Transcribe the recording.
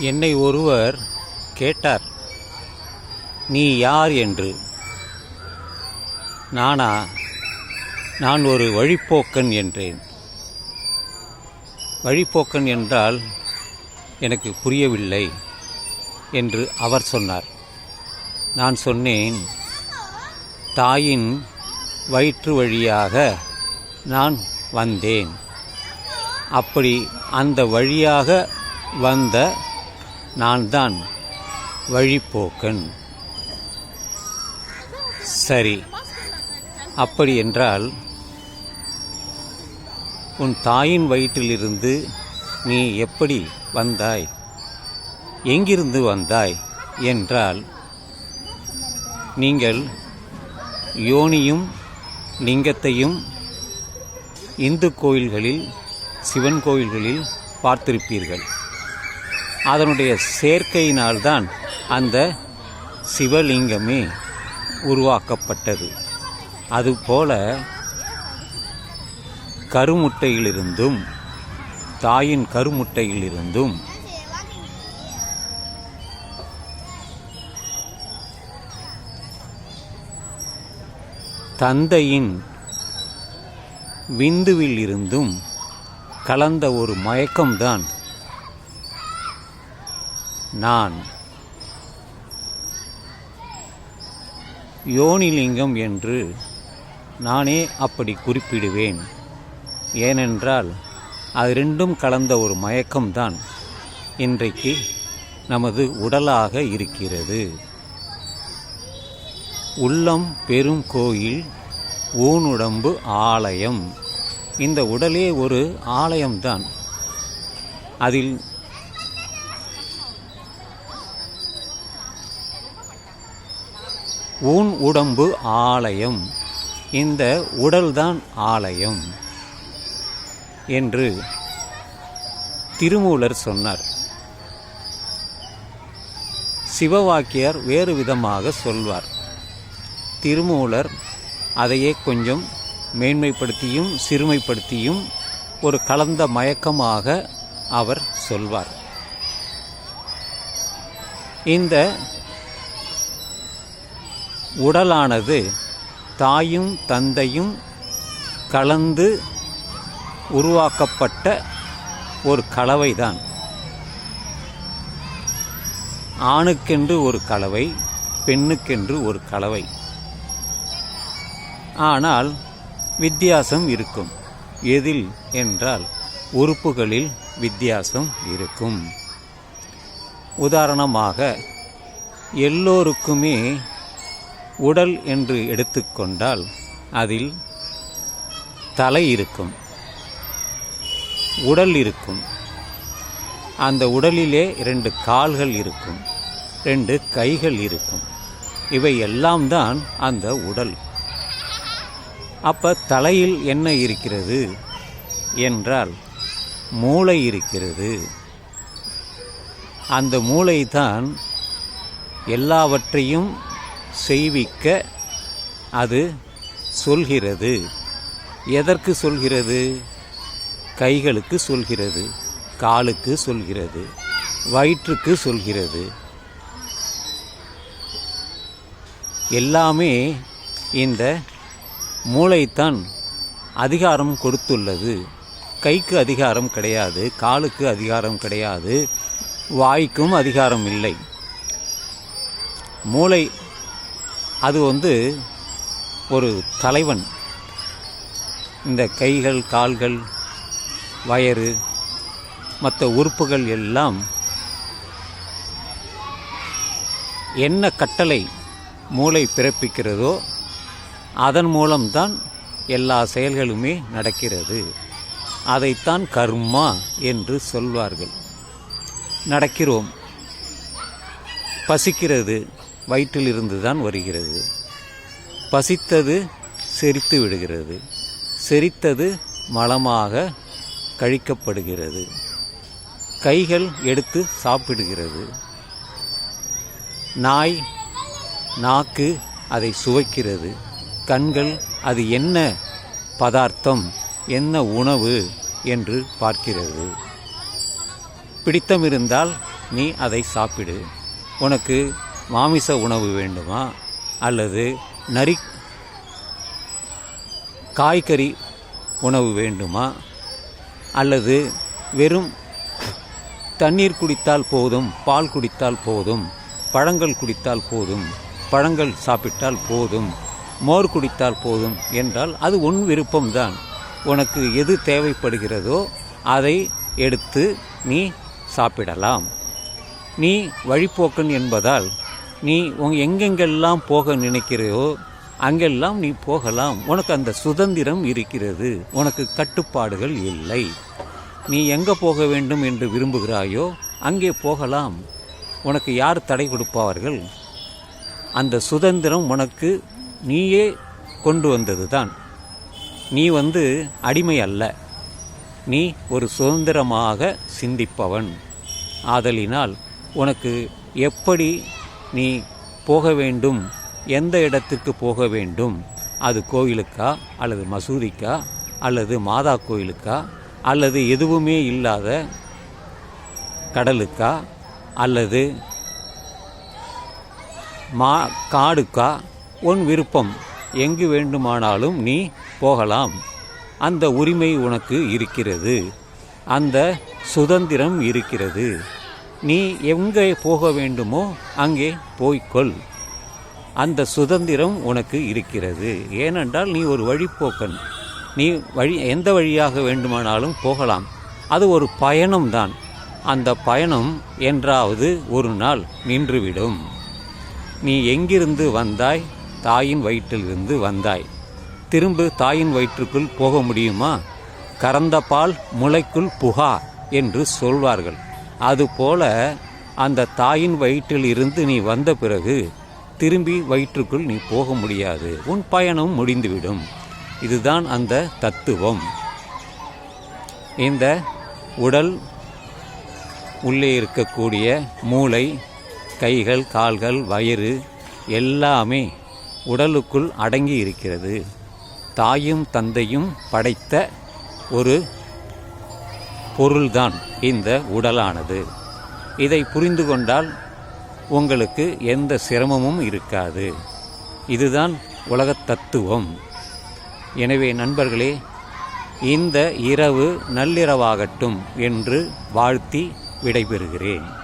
என்னை ஒருவர் கேட்டார். நீ யார் என்று? நானா? நான் ஒரு வழிப்போக்கன் என்றேன். வழிப்போக்கன் என்றால் எனக்கு புரியவில்லை என்று அவர் சொன்னார். நான் சொன்னேன் தாயின் வயிற்று வழியாக நான் வந்தேன். அப்படி அந்த வழியாக வந்த நான் தான் வழிப்போக்கன். சரி அப்படி என்றால் உன் தாயின் வயிற்றிலிருந்து நீ எப்படி வந்தாய்? எங்கிருந்து வந்தாய் என்றால் நீங்கள் யோனியும் லிங்கத்தையும் இந்து கோயில்களில் சிவன் கோயில்களில் பார்த்திருப்பீர்கள். அதனுடைய சேர்க்கையினால்தான் அந்த சிவலிங்கமே உருவாக்கப்பட்டது. அதுபோல கருமுட்டையிலிருந்தும் தாயின் கருமுட்டையிலிருந்தும் தந்தையின் விந்துவில் இருந்தும் கலந்த ஒரு மயக்கம்தான் நான். யோனிலிங்கம் என்று நானே அப்படி குறிப்பிடுவேன். ஏனென்றால் அது ரெண்டும் கலந்த ஒரு மயக்கம்தான் இன்றைக்கு நமது உடலாக இருக்கிறது. உள்ளம் பெரும் கோயில் ஊனுடம்பு ஆலயம். இந்த உடலே ஒரு ஆலயம்தான். அதில் ஊன் உடம்பு ஆலயம். இந்த உடல்தான் ஆலயம் என்று திருமூலர் சொன்னார். சிவவாக்கியார் வேறு விதமாக சொல்வார். திருமூலர் அதையே கொஞ்சம் மேன்மைப்படுத்தியும் சிறுமைப்படுத்தியும் ஒரு கலந்த மயக்கமாக அவர் சொல்வார். இந்த உடலானது தாயும் தந்தையும் கலந்து உருவாக்கப்பட்ட ஒரு கலவைதான். ஆணுக்கென்று ஒரு கலவை பெண்ணுக்கென்று ஒரு கலவை. ஆனால் வித்தியாசம் இருக்கும். எதில் என்றால் உறுப்புகளில் வித்தியாசம் இருக்கும். உதாரணமாக எல்லோருக்குமே உடல் என்று எடுத்துக்கொண்டால் அதில் தலை இருக்கும். உடல் இருக்கும். அந்த உடலிலே இரண்டு கால்கள் இருக்கும். ரெண்டு கைகள் இருக்கும். இவை எல்லாம் தான் அந்த உடல். அப்போ தலையில் என்ன இருக்கிறது என்றால் மூளை இருக்கிறது. அந்த மூளை தான் எல்லாவற்றையும் செய்விக்க அது சொல்கிறது. எதற்கு சொல்கிறது? கைகளுக்கு சொல்கிறது காலுக்கு சொல்கிறது வயிற்றுக்கு சொல்கிறது. எல்லாமே இந்த மூளைத்தான் அதிகாரம் கொடுத்துள்ளது. கைக்கு அதிகாரம் கிடையாது காலுக்கு அதிகாரம் கிடையாது வாய்க்கும் அதிகாரம் இல்லை. மூளை அது வந்து ஒரு தலைவன். இந்த கைகள் கால்கள் வயறு மற்ற உறுப்புகள் எல்லாம் என்ன கட்டளை மூளை பிறப்பிக்கிறதோ அதன் மூலம்தான் எல்லா செயல்களுமே நடக்கிறது. அதைத்தான் கர்மா என்று சொல்வார்கள். நடக்கிறோம். பசிக்கிறது. வயிற்றிலிருந்து தான் வருகிறது. பசித்தது செரித்து விடுகிறது. செரித்தது மலமாக கழிக்கப்படுகிறது. கைகள் எடுத்து சாப்பிடுகிறது. நாய் நாக்கு அதை சுவைக்கிறது. கண்கள் அது என்ன பதார்த்தம் என்ன உணவு என்று பார்க்கிறது. பிடித்தம் இருந்தால் நீ அதை சாப்பிடு. உனக்கு மாமிச உணவு வேண்டுமா? அல்லது நரி காய்கறி உணவு வேண்டுமா? அல்லது வெறும் தண்ணீர் குடித்தால் போதும் பால் குடித்தால் போதும் பழங்கள் குடித்தால் போதும் பழங்கள் சாப்பிட்டால் போதும் மோர் குடித்தால் போதும் என்றால் அது உன் விருப்பம்தான். உனக்கு எது தேவைப்படுகிறதோ அதை எடுத்து நீ சாப்பிடலாம். நீ வழிப்போக்கன் என்பதால் நீ உங்க எங்கெங்கெல்லாம் போக நினைக்கிறையோ அங்கெல்லாம் நீ போகலாம். உனக்கு அந்த சுதந்திரம் இருக்கிறது. உனக்கு கட்டுப்பாடுகள் இல்லை. நீ எங்கே போக வேண்டும் என்று விரும்புகிறாயோ அங்கே போகலாம். உனக்கு யார் தடை கொடுப்பார்கள்? அந்த சுதந்திரம் உனக்கு நீயே கொண்டு வந்தது தான் நீ வந்து அடிமை அல்ல. நீ ஒரு சுதந்திரமாக சிந்திப்பவன். ஆதலினால் உனக்கு எப்படி நீ போக வேண்டும். எந்த இடத்துக்கு போக வேண்டும்? அது கோயிலுக்கா? அல்லது மசூதிக்கா? அல்லது மாதா கோயிலுக்கா? அல்லது எதுவுமே இல்லாத கடலுக்கா? அல்லது மா காடுக்கா? உன் விருப்பம். எங்கு வேண்டுமானாலும் நீ போகலாம். அந்த உரிமை உனக்கு இருக்கிறது. அந்த சுதந்திரம் இருக்கிறது. நீ எங்கே போக வேண்டுமோ அங்கே போய்க்கொள் அந்த சுதந்திரம் உனக்கு இருக்கிறது. ஏனென்றால் நீ ஒரு வழிப்போக்கன். நீ வழி எந்த வழியாக வேண்டுமானாலும் போகலாம். அது ஒரு பயணம்தான் அந்த பயணம் என்றாவது ஒரு நாள் நின்றுவிடும். நீ எங்கிருந்து வந்தாய்? தாயின் வயிற்றிலிருந்து வந்தாய். திரும்ப தாயின் வயிற்றுக்குள் போக முடியுமா? கறந்த பால் முளைக்குள் புகா என்று சொல்வார்கள். அதுபோல அந்த தாயின் வயிற்றில் இருந்து நீ வந்த பிறகு திரும்பி வயிற்றுக்குள் நீ போக முடியாது. உன் பயணம் முடிந்துவிடும். இதுதான் அந்த தத்துவம். இந்த உடல் உள்ளே இருக்கக்கூடிய மூளை கைகள் கால்கள் வயிறு எல்லாமே உடலுக்குள் அடங்கி இருக்கிறது. தாயும் தந்தையும் படைத்த ஒரு பொருள்தான் இந்த உடலானது. இதை புரிந்து கொண்டால் உங்களுக்கு எந்த சிரமமும் இருக்காது. இதுதான் உலக தத்துவம். எனவே நண்பர்களே இந்த இரவு நள்ளிரவாகட்டும் என்று வாழ்த்தி விடைபெறுகிறேன்.